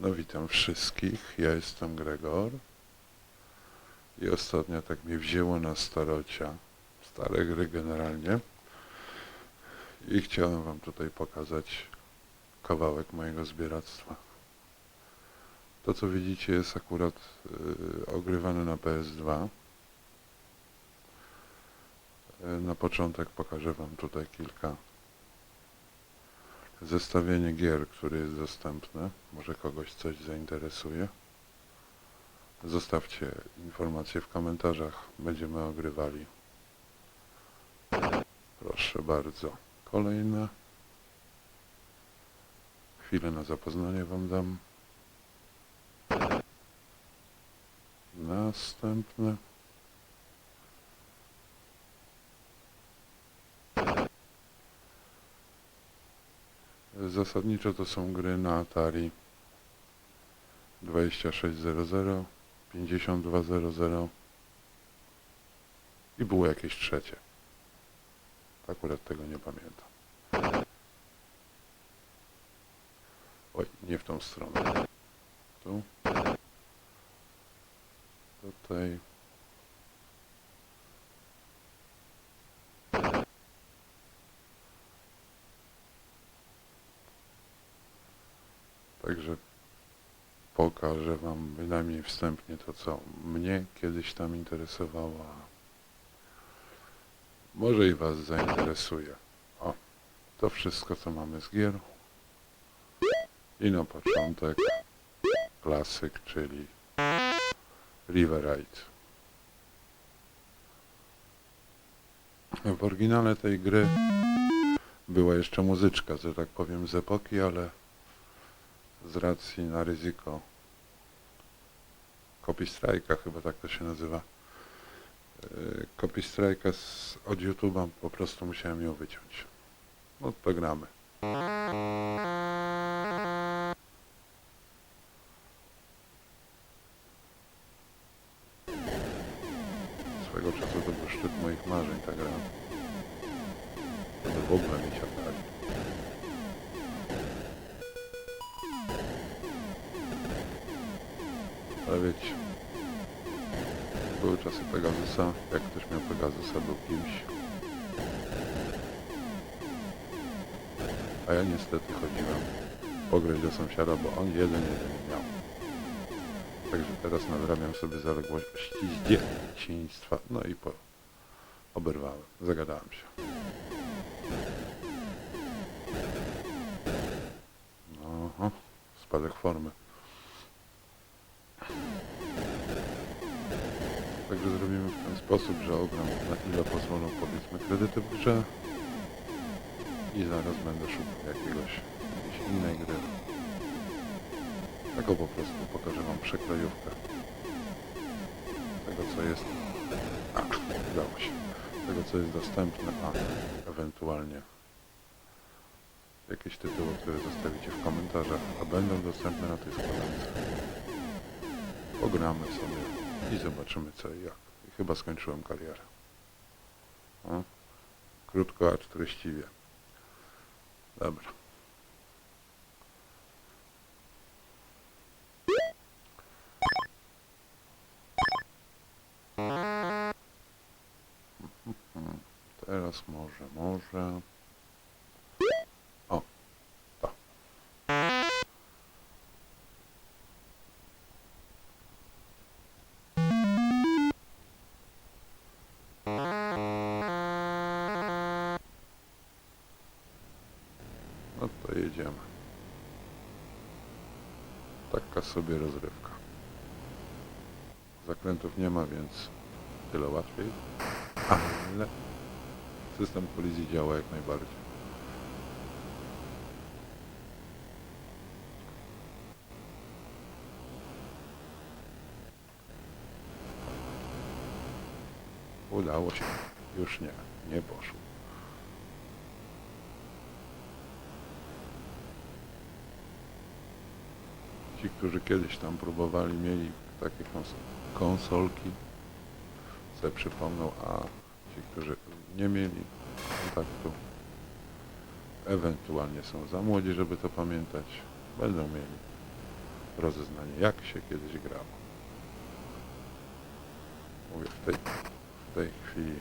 No witam wszystkich, ja jestem Gregor i ostatnio tak mnie wzięło na starocia, stare gry generalnie i chciałem wam tutaj pokazać kawałek mojego zbieractwa. To co widzicie jest akurat y, ogrywane na PS2. Y, na początek pokażę wam tutaj kilka zestawienie gier, które jest dostępne. Może kogoś coś zainteresuje. Zostawcie informacje w komentarzach. Będziemy ogrywali. Proszę bardzo. Kolejne. Chwilę na zapoznanie Wam dam. Następne. Zasadniczo to są gry na Atari 2600, 5200 i było jakieś trzecie. Akurat tego nie pamiętam. Oj, nie w tą stronę. Tu. Tutaj. Także pokażę Wam bynajmniej wstępnie to, co mnie kiedyś tam interesowało. Może i Was zainteresuje. O, to wszystko, co mamy z gier. I na początek klasyk, czyli River Ride. W oryginale tej gry była jeszcze muzyczka, że tak powiem, z epoki, ale z racji na ryzyko copy strike'a, chyba tak to się nazywa. Yy, Copy strike'a z, od YouTube'a po prostu musiałem ją wyciąć. No to gramy. Swego czasu to był szczyt moich marzeń ta gra. Żeby w ogóle mieć Atari. Wiecie, były czasy Pegasusa, jak ktoś miał Pegasusa, był kimś. A ja niestety chodziłem pograć do sąsiada, bo on jeden, jeden miał. Także teraz nadrabiam sobie zaległości z dzieciństwa. No i po... oberwałem, zagadałem się. Oho, spadek formy. Także zrobimy w ten sposób, że ogram na ile pozwolą powiedzmy kredyty w grze i zaraz będę szukał jakiegoś, jakiejś innej gry. Tego po prostu pokażę wam przekrojówkę tego co jest a, udało się tego co jest dostępne, a ewentualnie jakieś tytuły, które zostawicie w komentarzach, a będą dostępne na tej składance. Pogramy sobie i zobaczymy co i jak. I chyba skończyłem karierę. O, krótko, acz treściwie. Dobra. Teraz może, może. Jedziemy. Taka sobie rozrywka. Zakrętów nie ma, więc tyle łatwiej. Ale system kolizji działa jak najbardziej. Udało się. Już nie. Nie poszło. Ci, którzy kiedyś tam próbowali, mieli takie kons- konsolki, sobie przypomną, a ci, którzy nie mieli, to ewentualnie są za młodzi, żeby to pamiętać, będą mieli. rozeznanie, jak się kiedyś grało. Mówię, w tej, w tej chwili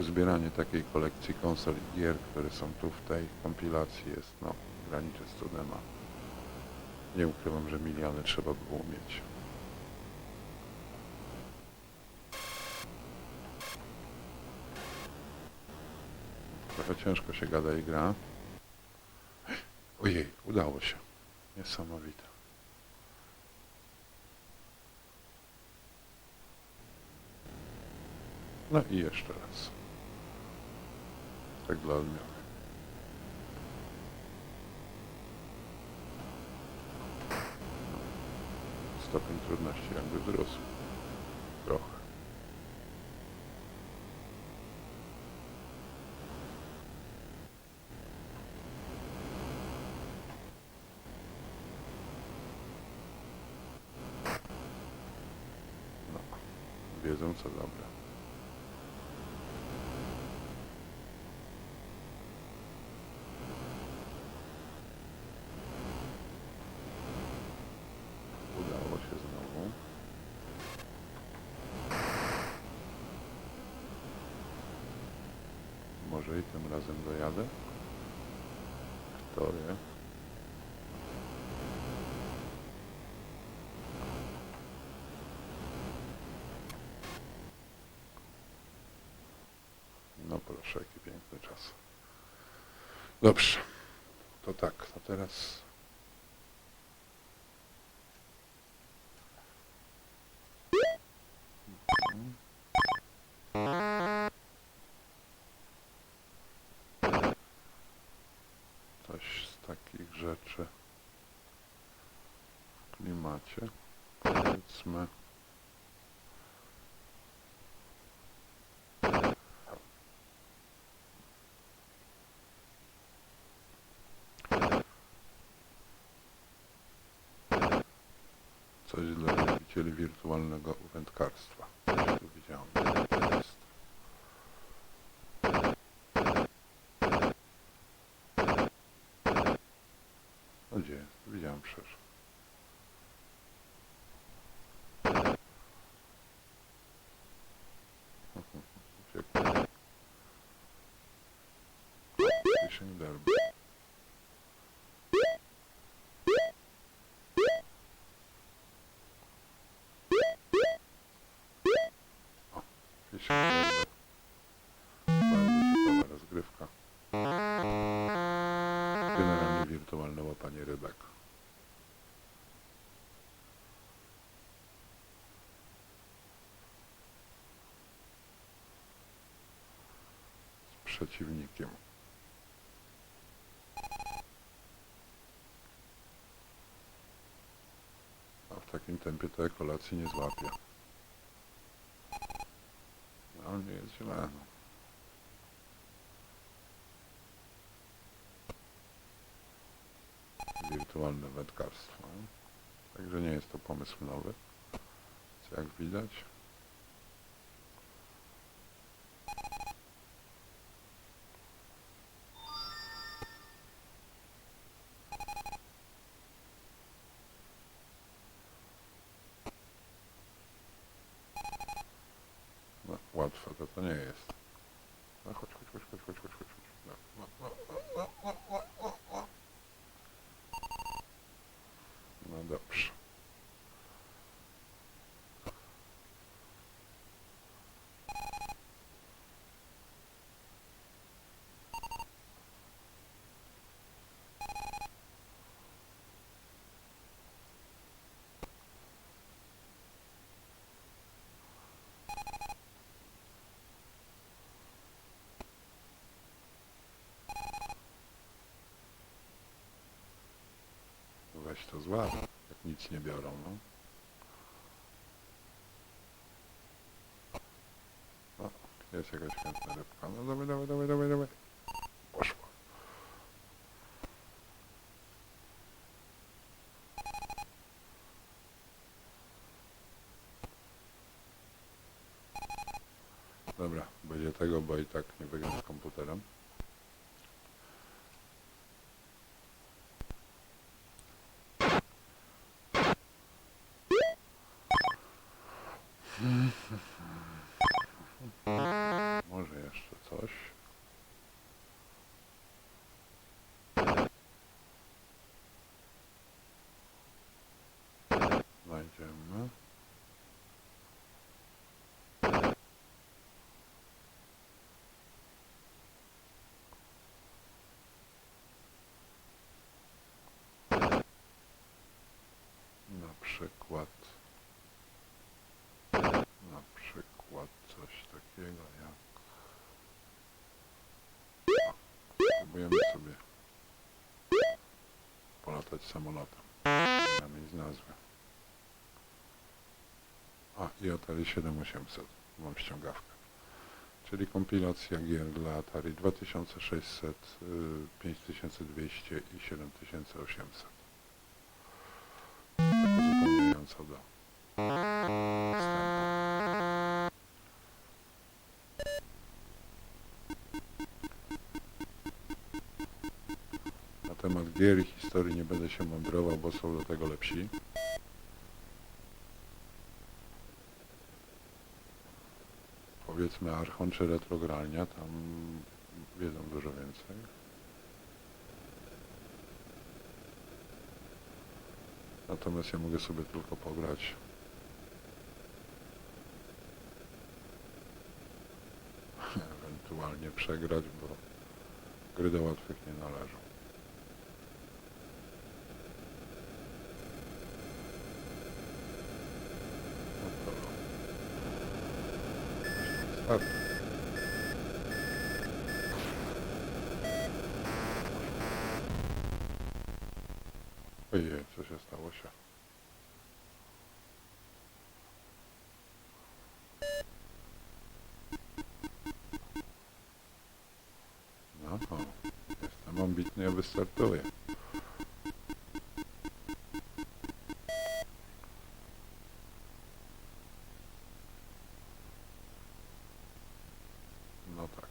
uzbieranie takiej kolekcji konsol i gier, które są tu w tej kompilacji jest, no, graniczy z cudem, nie ukrywam, że miliony trzeba by było mieć. Trochę ciężko się gada i gra. Ojej, udało się. Niesamowite. No i jeszcze raz. Tak dla odmiany. No. Stopień trudności jakby wzrósł. Trochę. No. Wiedzą co dobre. Udało się znowu. Może i tym razem dojadę? Kto wie? No proszę, jaki piękny czas. Dobrze. To tak, to teraz Coś z takich rzeczy w klimacie. Powiedzmy. Coś dla wielbicieli wirtualnego wędkarstwa. Tu widziałem. To jest. No gdzie jest? Widziałem przecież. Uciekł. Fishing derby. Łapanie rybek. Z przeciwnikiem. A w takim tempie to kolacji nie złapię. No nie jest źle. No. Wirtualne wędkarstwo. Także nie jest to pomysł nowy, co jak widać. No, łatwe to to nie jest. No chodź, chodź, chodź, chodź, chodź, chodź, chodź. No, no, no, no, no, no. No dobrze. Weź to złap, jak nic nie biorą, no. O, jest jakaś chętna rybka. No dawaj, dawaj, dawaj, dawaj, dawaj. Poszło. Dobra, będzie tego, bo i tak nie wygram z komputerem. ciemno. Na przykład na przykład coś takiego jak spróbujemy sobie polatać samolotem. Przynajmniej z nazwy. A, i Atari 7800. Mam ściągawkę. Czyli kompilacja gier dla Atari 2600, y, 5200 i 7800. Tak uzupełniająco do wstępu. Na temat gier i historii nie będę się mądrował, bo są do tego lepsi. Powiedzmy Archon czy Retrogralnia, tam wiedzą dużo więcej. Natomiast ja mogę sobie tylko pograć ewentualnie przegrać, bo gry do łatwych nie należą. No to... Start. Ojej, co się stało się? No, jestem ambitny, ja wystartuję. No tak.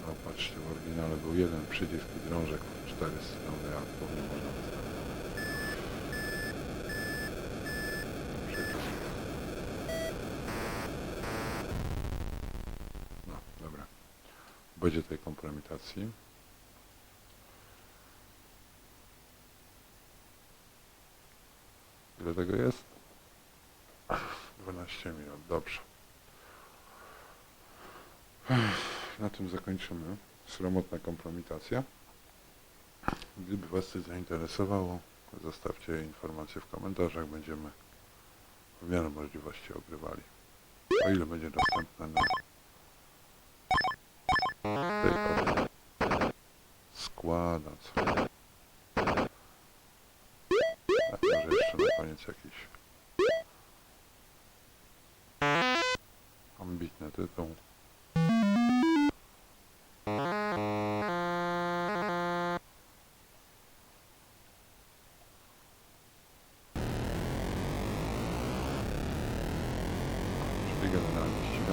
No patrzcie, w oryginale był jeden przycisk i drążek, cztery strony, a nie można. No, dobra. Będzie tej kompromitacji. Ile tego jest? 12 minut, dobrze. Na tym zakończymy. Sromotna kompromitacja. Gdyby Was coś zainteresowało, zostawcie informacje w komentarzach. Będziemy w miarę możliwości ogrywali. O ile będzie dostępne na tej oto. Składa co. A może jeszcze na koniec jakiś ambitny tytuł.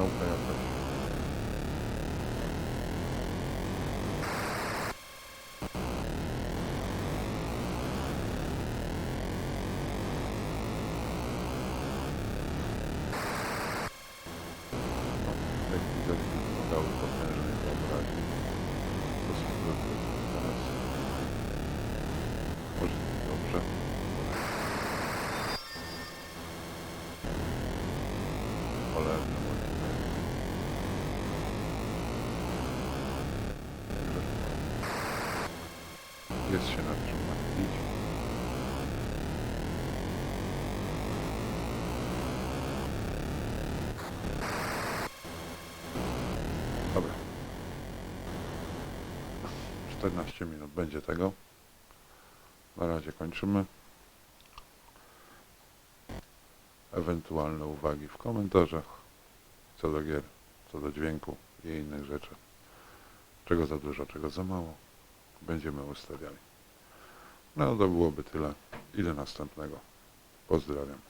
Generalnie ścigałka jakaś. No, 14 minut będzie tego. Na razie kończymy. Ewentualne uwagi w komentarzach co do gier, co do dźwięku i innych rzeczy. Czego za dużo, czego za mało. Będziemy ustawiali. No to byłoby tyle. I do następnego. Pozdrawiam.